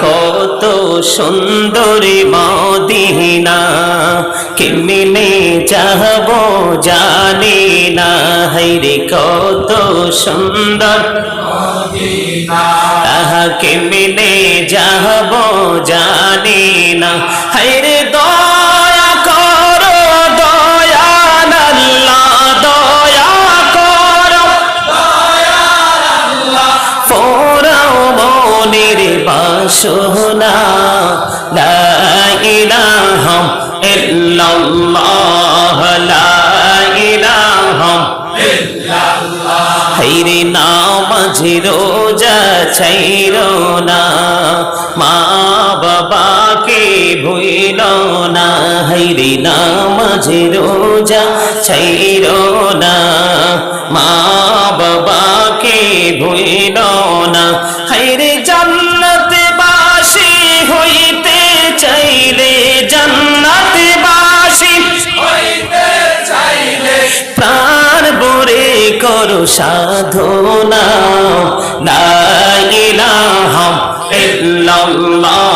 কত সুন্দর মদিনা, কেমনে যাব জানি না হাইরে কত সুন্দর তাহা কেমনে যাব জানি না হাইরে দয়া না হাইরে নামাজ রোজা ছাইর না। মা বাবাকে ভুইল না। হাইরে জান্নাতে বাসি হইতে চাইলে, জান্নাতে বাসি হইতে চাইলে প্রাণ বরে করো সাধনা। লা ইলাহা ইল্লাল্লাহ।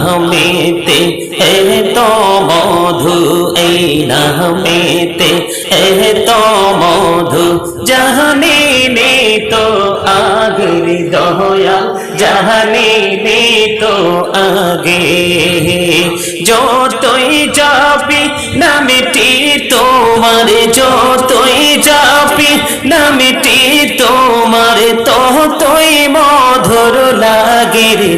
নামেতে হে তো মধু, এই নামেতে হে তো মধু, জাহানি নে তো আগের দয়া জাহানি নে তো আগে। যতই যাবি নামটি তোমার, যতই যাবি নামটি তোমার, ততই মধুর লাগে রে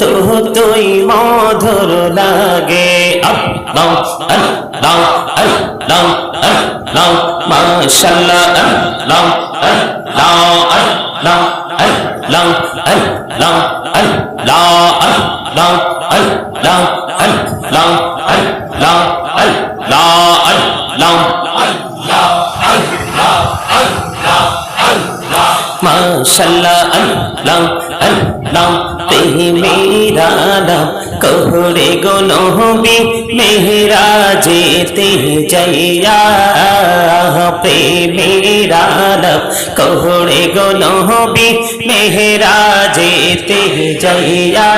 দয়াল ততই মধুর লাগে আল্লাহ আল্লাহ আল্লাহ আল্লাহ মাশাআল্লাহ আল্লাহ আল্লাহ আল্লাহ আল্লাহ আল্লাহ আল্লাহ আল্লাহ আল্লাহ আল্লাহ আল্লাহ আল্লাহ আল্লাহ মাশাল্লাহ से मेरा नाम कहरे गुनोह भी मेरा जेते जैया पे मेरा नाम कहरे गुनोह भी मेरा जेते जैया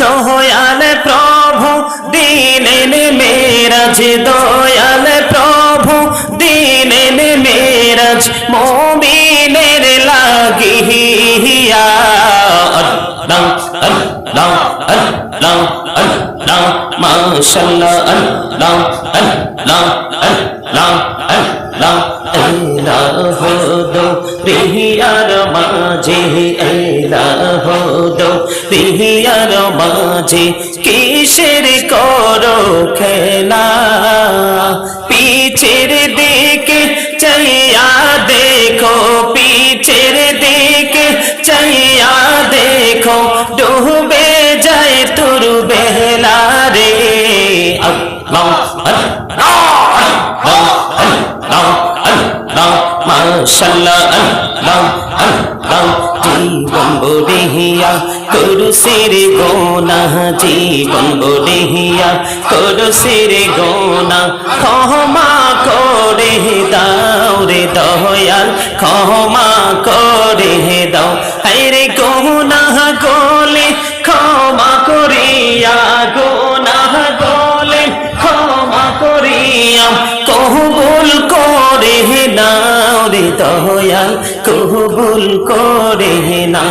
दोयाल प्रभु दीन मेरा जे दोयाल प्रभु दीन मेरा मोह মাশাআল্লাহ আল্লাহ আল্লাহ আল্লাহ আল্লাহ দো রিহিয়ার মাঝে কিসের করো খেলা? পিছের দিকে চাইয়া দেখো পিছের দিকে চাইয়া মাশাআল্লাহ আল্লাহ আল্লাহ জীবন বড়িয়া কুরসির গোনা। জীবন বড়িয়া কুরসির গোনা। ক্ষমা করে দাও রে দয়াল, ক্ষমা করে দাও। হায়রে গোনা গোলে, ক্ষমা করিয়া গোনা গোলে, ক্ষমা করিয়া কবুল করে নাও। করে দয়াল কবুল করে না।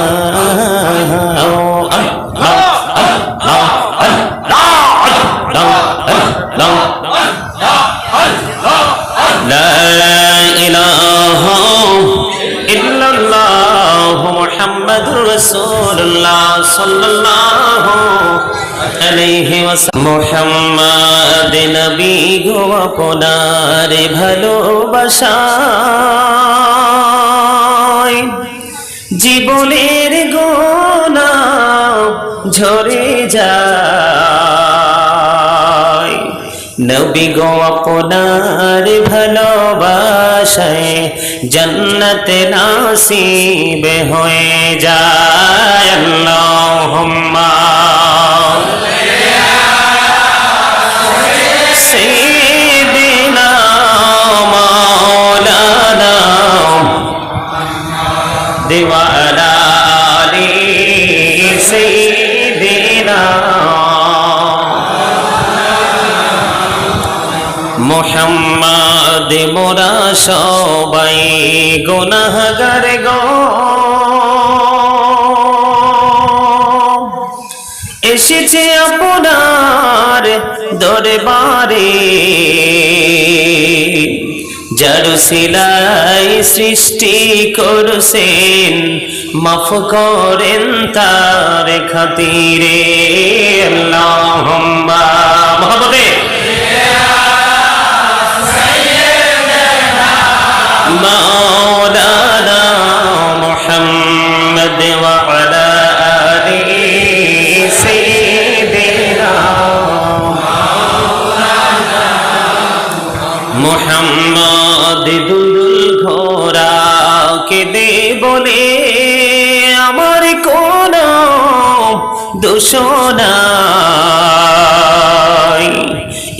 রসুল্লাহ সাল্লাল্লাহু আলাইহি ওয়াসাল্লাম। মুহাম্মদ নবী গো আপনার ভালোবাসায়। জীবনের গোনা ঝরে যায়। নবী গো আপনার ভালোবাসায় জন্নত নাসিব হয়ে যায়। আল্লাহুম্মা মোহাম্মদ মোরা সবাই গুনাহগার গো। এসেছে আপনার দরবারে যার সিলাই সৃষ্টি করছেন, মাফ করেন তার খাতিরে। আল্লাহুম্মা, মহব্বতে। দোষণাই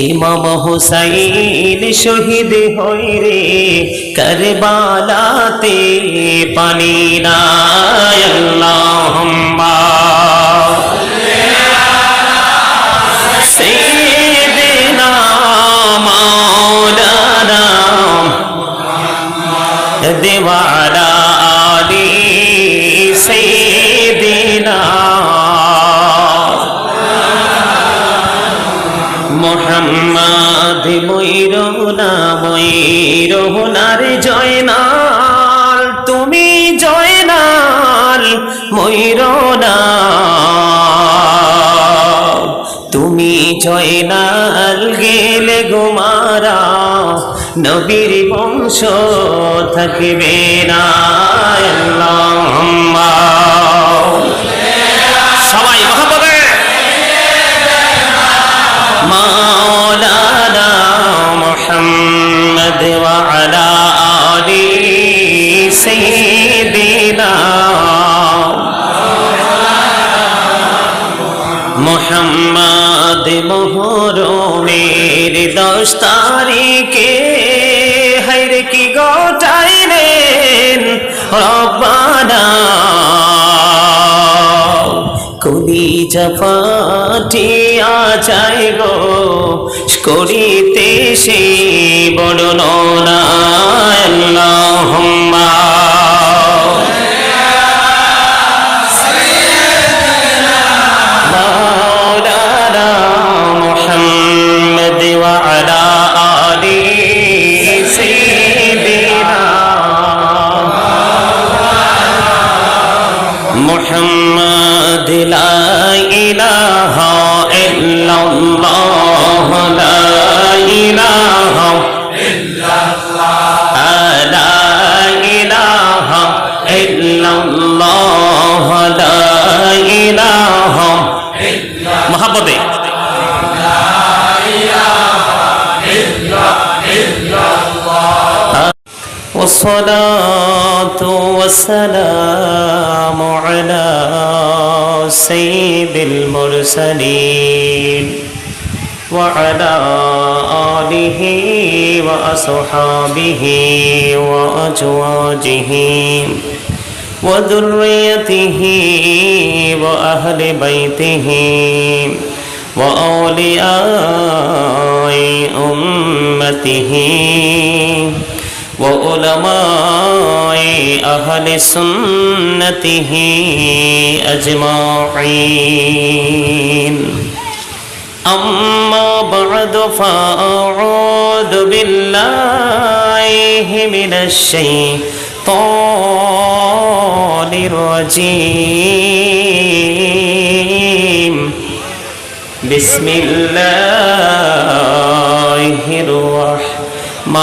ইমাম হোসাইন শহীদ হই রে করবালাতে পানি নাই। আল্লাহুম্মা। সাইয়্যিদিনা মাওলানা দেওয়ালা আলী সাইয়্যিদিনা ছয় নাল গেলে গুমারা, নবীর বংশ থাকবে না সবাই মহাপবে মাওলানা মোহাম্মদ আলা আলি দিনা মোহাম্মদ মোহরমের দশ তারিখে। হাইরে কি গোটাইলেন রব্বানা। কলি জাফাটিয়া যায় গো, করিতে সে বড় আল্লাহুম্মা محبته والصلاة والسلام على سيد المرسلين وعلى آله وأصحابه وأزواجه وذريته وأهل بيته وأولياء أمته وعلماء أهل سنته أجمعين أما بعد فأعوذ بالله من الشيطان الشيطان الرجيم. بسم الله الرحمن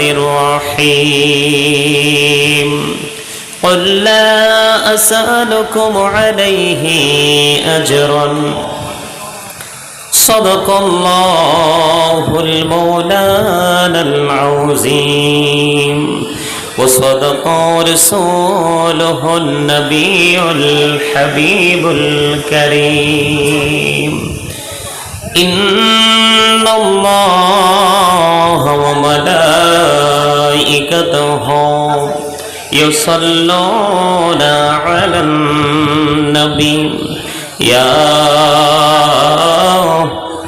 الرحيم. قل لا أسألكم عليه أجرا. صدق الله المولانا العظيم. وصدق رسوله النبي الحبيب الكريم. إن الله وملائكته يصلون على النبي. يا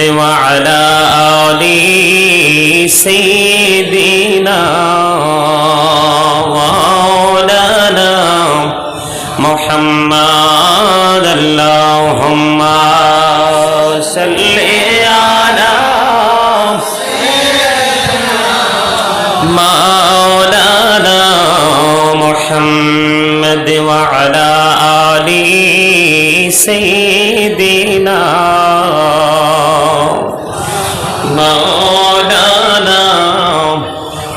وعلى آل سيدنا مولانا محمد. اللهم صل على مولانا محمد وعلى آل سيدنا মৌলানা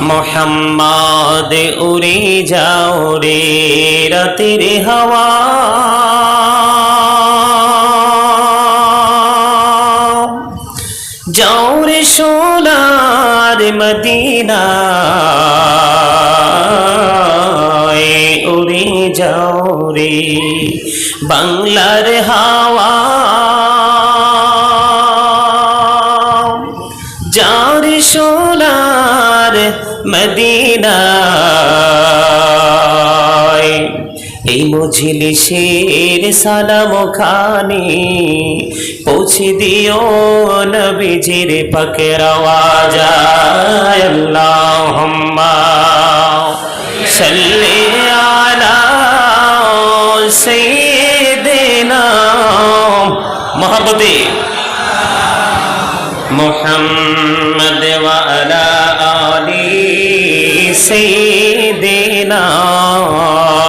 মোহাম্মদ উড়ে যাও রে রাতের হাওয়া। যাও রে সোনার মদিনা। উড়ে যাও রে বাংলার হাওয়া। মজলিসের সালাম খানে পৌঁছে দিও নবীজির পাকের আওয়াজ আল্লাহুম্মা। সাল্লি আলা সাইয়্যিদিনা মহব্বতে। মোহাম্মদ ওয়া আলা আলি সাইয়্যিদিনা।